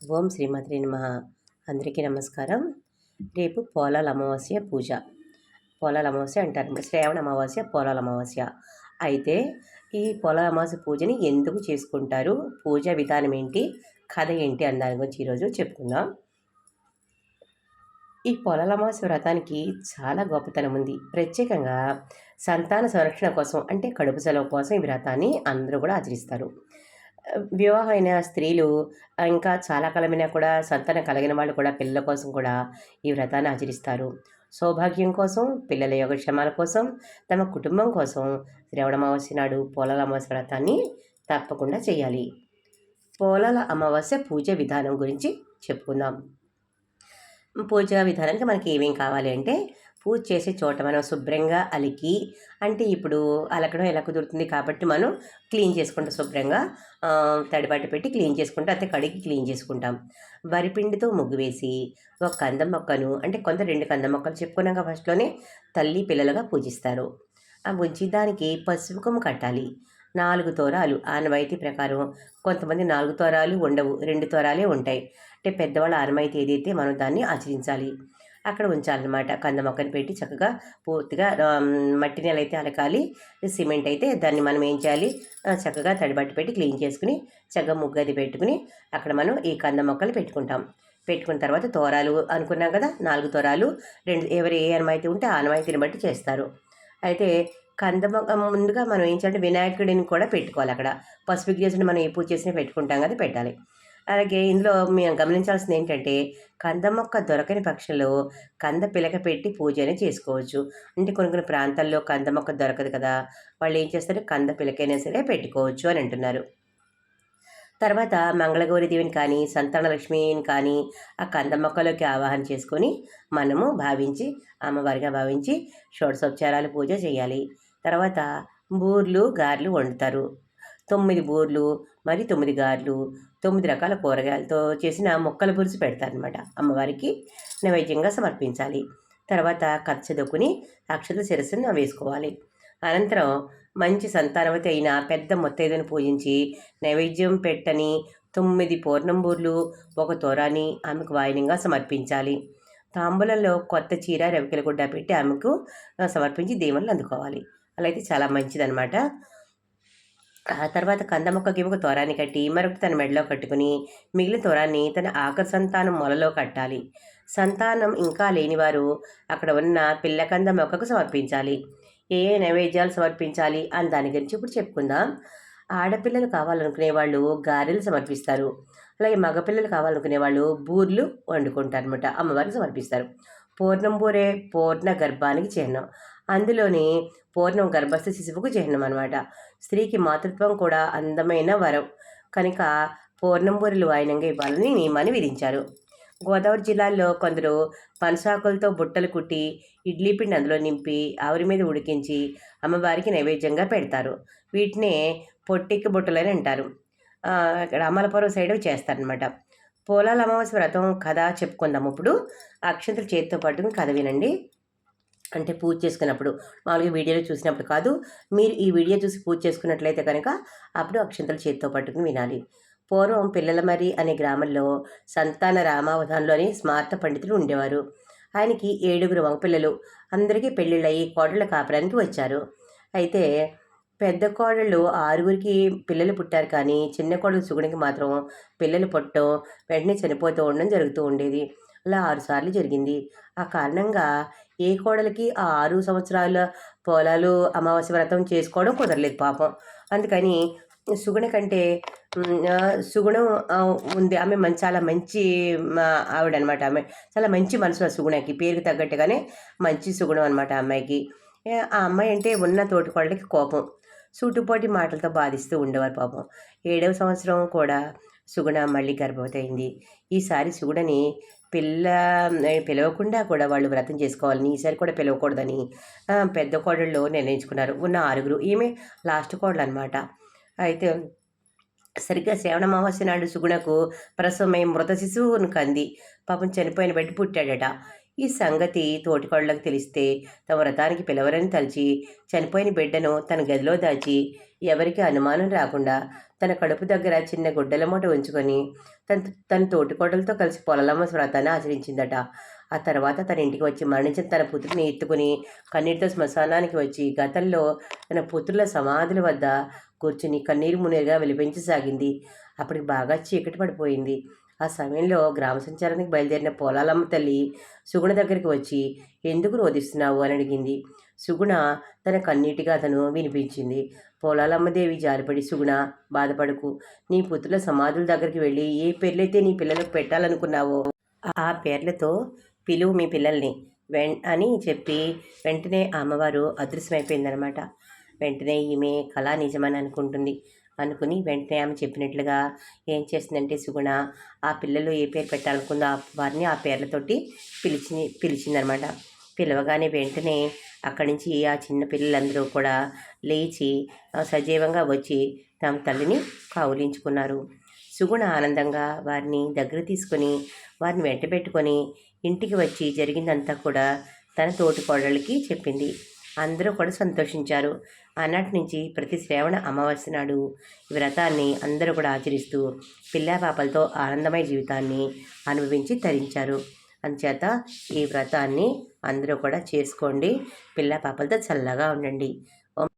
ఓం శ్రీమతి నమ. అందరికీ నమస్కారం. రేపు పోలాల అమావాస్య పూజ. పోలాల అమావాస్య అంటారు. శ్రావణ అమావాస్య పోలాల అమావాస్య. అయితే ఈ పోలాల అమావాస్య పూజని ఎందుకు చేసుకుంటారు? పూజ విధానం ఏంటి? కథ ఏంటి? అన్న దాని గురించి ఈరోజు చెప్పుకుందాం. ఈ పొలాల అమావాస్య వ్రతానికి చాలా గొప్పతనం ఉంది. ప్రత్యేకంగా సంతాన సంరక్షణ కోసం అంటే కడుపు సెలవు కోసం ఈ వ్రతాన్ని అందరూ కూడా ఆచరిస్తారు. వివాహమైన స్త్రీలు ఇంకా చాలా కాలమైనా కూడా సంతానం కలిగిన వాళ్ళు కూడా పిల్లల కోసం కూడా ఈ వ్రతాన్ని ఆచరిస్తారు. సౌభాగ్యం కోసం పిల్లల యోగక్షేమాల కోసం తమ కుటుంబం కోసం శ్రవణ అమావాస్య నాడు పోలాల అమావాస్య వ్రతాన్ని తప్పకుండా చేయాలి. పోలాల అమావాస్య పూజ విధానం గురించి చెప్పుకుందాం. పూజ విధానానికి మనకి ఏమేం కావాలి అంటే పూజ చేసే చోట మనం శుభ్రంగా అలికి అంటే ఇప్పుడు అలకడం ఎలా కుదురుతుంది కాబట్టి మనం క్లీన్ చేసుకుంటాం శుభ్రంగా తడిపాటు పెట్టి క్లీన్ చేసుకుంటాం అయితే కడిగి క్లీన్ చేసుకుంటాం. వరిపిండితో ముగ్గు వేసి ఒక కంద మొక్కను అంటే కొంత రెండు కంద మొక్కలు చెప్పుకున్నాక ఫస్ట్లోనే తల్లి పిల్లలుగా పూజిస్తారు. ఆ ఉంచి దానికి పసుపు కట్టాలి. నాలుగు తోరాలు ఆనవాయితీ ప్రకారం కొంతమంది నాలుగు తోరాలు ఉండవు రెండు తోరాలే ఉంటాయి. అంటే పెద్దవాళ్ళ ఆనవాయితీ ఏదైతే మనం దాన్ని ఆచరించాలి. అక్కడ ఉంచాలన్నమాట. కంద మొక్కని పెట్టి చక్కగా పూర్తిగా మట్టి నెల అయితే అలకాలి. సిమెంట్ అయితే దాన్ని మనం ఏం చేయాలి? చక్కగా తడిబట్టి పెట్టి క్లీన్ చేసుకుని చక్కగా ముగ్గది పెట్టుకుని అక్కడ మనం ఈ కంద మొక్కలు పెట్టుకుంటాం. పెట్టుకున్న తర్వాత తోరాలు అనుకున్నాం కదా? నాలుగు తోరాలు రెండు ఎవరు ఏ అనుమైతే ఉంటే ఆ అనుమైతిని బట్టి చేస్తారు. అయితే కంద ముందుగా మనం ఏం చేయాలంటే వినాయకుడిని కూడా పెట్టుకోవాలి అక్కడ. పసుపు చేసిన మనం ఏ పూజ చేసినా పెట్టుకుంటాం కదా పెట్టాలి. అలాగే ఇందులో మేము గమనించాల్సింది ఏంటంటే కంద మొక్క దొరకని పక్షంలో కంద పిలక పెట్టి పూజనే చేసుకోవచ్చు. అంటే కొన్ని కొన్ని ప్రాంతాల్లో కంద మొక్క దొరకదు కదా వాళ్ళు ఏం చేస్తారు? కంద పిలకైనా సరే పెట్టుకోవచ్చు అని అంటున్నారు. తర్వాత మంగళగౌరి దేవిని కానీ సంతానలక్ష్మిని కానీ ఆ కంద మొక్కలోకి ఆవాహన చేసుకొని మనము భావించి అమ్మవారిగా భావించి షోడసోపచారాలు పూజ చేయాలి. తర్వాత బూర్లు గారెలు వండుతారు. తొమ్మిది బూర్లు మరి తొమ్మిది గారెలు తొమ్మిది రకాల కూరగాయలతో చేసిన మొక్కల పులుసు పెడతారనమాట అమ్మవారికి నైవేద్యంగా సమర్పించాలి. తర్వాత కచ్చదొక్కుని అక్షత శిరస్సును వేసుకోవాలి. అనంతరం మంచి సంతానవతి అయిన పెద్ద మొత్తైదును పూజించి నైవేద్యం పెట్టని తొమ్మిది పూర్ణంబూర్లు ఒక తోరాని ఆమెకు వాయినంగా సమర్పించాలి. తాంబూలంలో కొత్త చీర రవికల గుడ్డ పెట్టి ఆమెకు సమర్పించి దేవుళ్ళు అందుకోవాలి. అలా అయితే చాలా మంచిదనమాట ఆ తర్వాత కందమొక్క గిమ్మకు తోరాన్ని కట్టి మరొక తన మెడలో కట్టుకుని మిగిలిన తోరాన్ని తన ఆఖరి సంతానం మొలలో కట్టాలి. సంతానం ఇంకా లేనివారు అక్కడ ఉన్న పిల్లకంద మొక్కకు సమర్పించాలి. ఏ ఏ నైవేద్యాలు సమర్పించాలి అని దాని గురించి ఇప్పుడు చెప్పుకుందాం. ఆడపిల్లలు కావాలనుకునే వాళ్ళు గారెలు సమర్పిస్తారు. అలాగే మగపిల్లలు కావాలనుకునే వాళ్ళు బూర్లు వండుకుంటారు అనమాట అమ్మవారికి సమర్పిస్తారు. పూర్ణం బూరే పూర్ణ గర్భానికి చిహ్నం. అందులోని పూర్ణం గర్భస్థ శిశువుకు చిహ్నం అనమాట స్త్రీకి మాతృత్వం కూడా అందమైన వరం. కనుక పూర్ణంబూరులు వాయినంగా ఇవ్వాలని నియమాన్ని విధించారు. గోదావరి జిల్లాలో కొందరు పనసాకులతో బుట్టలు కుట్టి ఇడ్లీ పిండి అందులో నింపి ఆవిరి మీద ఉడికించి అమ్మవారికి నైవేద్యంగా పెడతారు. వీటినే పొట్టిక్కి బుట్టలని అంటారు. ఇక్కడ అమలపురం సైడ్ చేస్తారనమాట పోలాల అమావాస్య వ్రతం కథ చెప్పుకుందాం ఇప్పుడు. అక్షంతలు చేతితో పట్టుకుని కథ వినండి. అంటే పూజ చేసుకున్నప్పుడు మామూలుగా వీడియోలో చూసినప్పుడు కాదు మీరు ఈ వీడియో చూసి పూజ చేసుకున్నట్లయితే కనుక అప్పుడు అక్షంతలు చేతితో పట్టుకుని వినాలి. పూర్వం పిల్లలమరి అనే గ్రామంలో సంతాన రామావధాన్లోని స్మార్త పండితులు ఉండేవారు. ఆయనకి ఏడుగురు మగపిల్లలు అందరికీ పెళ్ళిళ్ళయి కోడళ్ళ కాపురానికి వచ్చారు. అయితే పెద్ద కోడళ్ళు ఆరుగురికి పిల్లలు పుట్టారు కానీ చిన్న కోడలు సుగుడికి మాత్రం పిల్లలు పుట్టడం వెంటనే చనిపోతూ ఉండడం జరుగుతూ ఉండేది. అలా ఆరుసార్లు జరిగింది. ఆ కారణంగా ఏ కోడలికి ఆ ఆరు సంవత్సరాల పొలాలు అమావాస్య వ్రతం చేసుకోవడం కుదరలేదు పాపం. అందుకని సుగుణ కంటే సుగుణం ఉంది. ఆమె మంచి చాలా మంచి ఆవిడ అనమాట ఆమె. చాలా మంచి మనసు ఆ సుగుణకి. పేరుకి తగ్గట్టుగానే మంచి సుగుణం అనమాట అమ్మాయికి. ఆ అమ్మాయి అంటే ఉన్న తోటికోళ్ళకి కోపం. సూటుపోటి మాటలతో బాధిస్తూ ఉండేవారు పాపం. ఏడవ సంవత్సరం కూడా సుగుణ మళ్ళీ గర్భవతి అయింది. ఈసారి సుగుణని పిల్ల పిలవకుండా కూడా వాళ్ళు వ్రతం చేసుకోవాలని ఈసారి కూడా పిలవకూడదని పెద్ద కోడళ్ళు నిర్ణయించుకున్నారు. ఉన్న ఆరుగురు ఈమె లాస్ట్ కోడలు అనమాట అయితే సరిగ్గా శ్రవణ అమావాస్య నాడు సుగుణకు ప్రసవమై మృత శిశువును కంది. పాపం చనిపోయిన బట్టి పుట్టాడట. ఈ సంగతి తోటికోడలకు తెలిస్తే తమ వ్రతానికి పిలవరని తలిచి చనిపోయిన బిడ్డను తన గదిలో దాచి ఎవరికి అనుమానం రాకుండా తన కడుపు దగ్గర చిన్న గుడ్డల మూట ఉంచుకొని తన తన తోటికోడలతో కలిసి పొలలమ్మ వ్రతాన్ని ఆచరించిందట. ఆ తర్వాత తన ఇంటికి వచ్చి మరణించిన తన పుత్రుని ఎత్తుకుని కన్నీటితో శ్మశానానికి వచ్చి గతంలో తన పుత్రుల సమాధుల వద్ద కూర్చుని కన్నీరు మునేరుగా వెలిపించసాగింది. అప్పటికి బాగా చీకటి పడిపోయింది. ఆ సమయంలో గ్రామ సంచారానికి బయలుదేరిన పోలాలమ్మ తల్లి సుగుణ దగ్గరికి వచ్చి ఎందుకు రోధిస్తున్నావు? అని అడిగింది. సుగుణ తన కన్నీటిగా అతను వినిపించింది. పోలాలమ్మదేవి జారిపడి సుగుణ బాధపడకు. నీ పుత్రుల సమాధుల దగ్గరికి వెళ్ళి ఏ పేర్లైతే నీ పిల్లలకు పెట్టాలనుకున్నావో ఆ పేర్లతో పిలువు మీ పిల్లల్ని. వెన్ అని చెప్పి వెంటనే అమ్మవారు అదృశ్యమైపోయిందనమాట. వెంటనే ఈమె కళ నిజమని అనుకుంటుంది. అనుకుని వెంటనే ఆమె చెప్పినట్లుగా ఏం చేసిందంటే సుగుణ ఆ పిల్లలు ఏ పేరు పెట్టాలనుకుందో ఆ వారిని ఆ పేర్లతోటి పిలిచి పిలిచిందనమాట. పిలవగానే వెంటనే అక్కడి నుంచి ఆ చిన్న పిల్లలందరూ కూడా లేచి సజీవంగా వచ్చి తమ తల్లిని కౌలించుకున్నారు సుగుణ ఆనందంగా వారిని దగ్గర తీసుకొని వారిని వెంట పెట్టుకొని ఇంటికి వచ్చి జరిగిందంతా కూడా తన తోటి కోడళ్ళకి చెప్పింది. అందరూ కూడా సంతోషించారు. ఆనాటి నుంచి ప్రతి శ్రావణ అమావాస్య నాడు ఈ వ్రతాన్ని అందరూ కూడా ఆచరిస్తూ పిల్లా పాపలతో ఆనందమయ జీవితాన్ని అనుభవించి తరించారు. అందుచేత ఈ వ్రతాన్ని అందరూ కూడా చేసుకోండి. పిల్ల పాపలతో చల్లగా ఉండండి.